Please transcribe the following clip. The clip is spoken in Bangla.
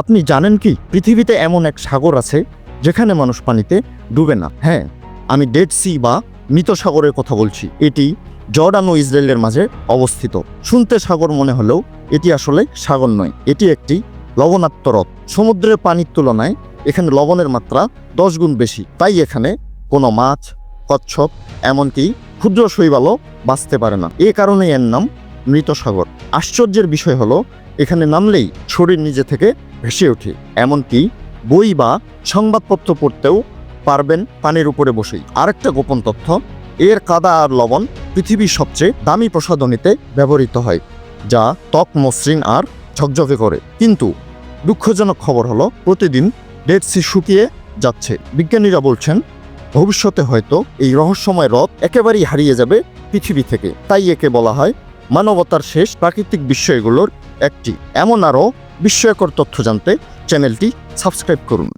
আপনি জানেন কি, পৃথিবীতে এমন এক সাগর আছে যেখানে মানুষ পানিতে ডুবে না। হ্যাঁ আমি ডেড সি বা মৃত সাগরের কথা বলছি। এটি জর্ডান ও ইসরায়েলের মাঝে অবস্থিত। শুনতে সাগর মনে হলেও এটি আসলে সাগর নয়, এটি একটি লবণাক্ত হ্রদ। সমুদ্রের পানির তুলনায় এখানে লবণের মাত্রা দশ গুণ বেশি। তাই এখানে কোনো মাছ, কচ্ছপ, এমনকি ক্ষুদ্র শৈবালও বাঁচতে পারে না। এ কারণে এর নাম মৃত সাগর। আশ্চর্যের বিষয় হলো, এখানে নামলেই শরীর নিজে থেকে ভেসে ওঠে, এমনকি বই বা সংবাদপত্র পড়তেও পারবেন পানির উপরে বসেই। আরেকটা গোপন তথ্য, এর কাদা আর লবণ পৃথিবীর সবচেয়ে দামি প্রসাধনীতে ব্যবহৃত হয়, যা ত্বক, মসৃণ আর ঝকঝকে করে। কিন্তু দুঃখজনক খবর হলো, প্রতিদিন ডেড সি শুকিয়ে যাচ্ছে। বিজ্ঞানীরা বলছেন, ভবিষ্যতে হয়তো এই রহস্যময় হ্রদ একেবারেই হারিয়ে যাবে পৃথিবী থেকে। তাই একে বলা হয় মানবতার শেষ প্রাকৃতিক বিস্ময়গুলোর একটি এমন আরও বিস্ময়কর তথ্য জানতে চ্যানেলটি সাবস্ক্রাইব করুন।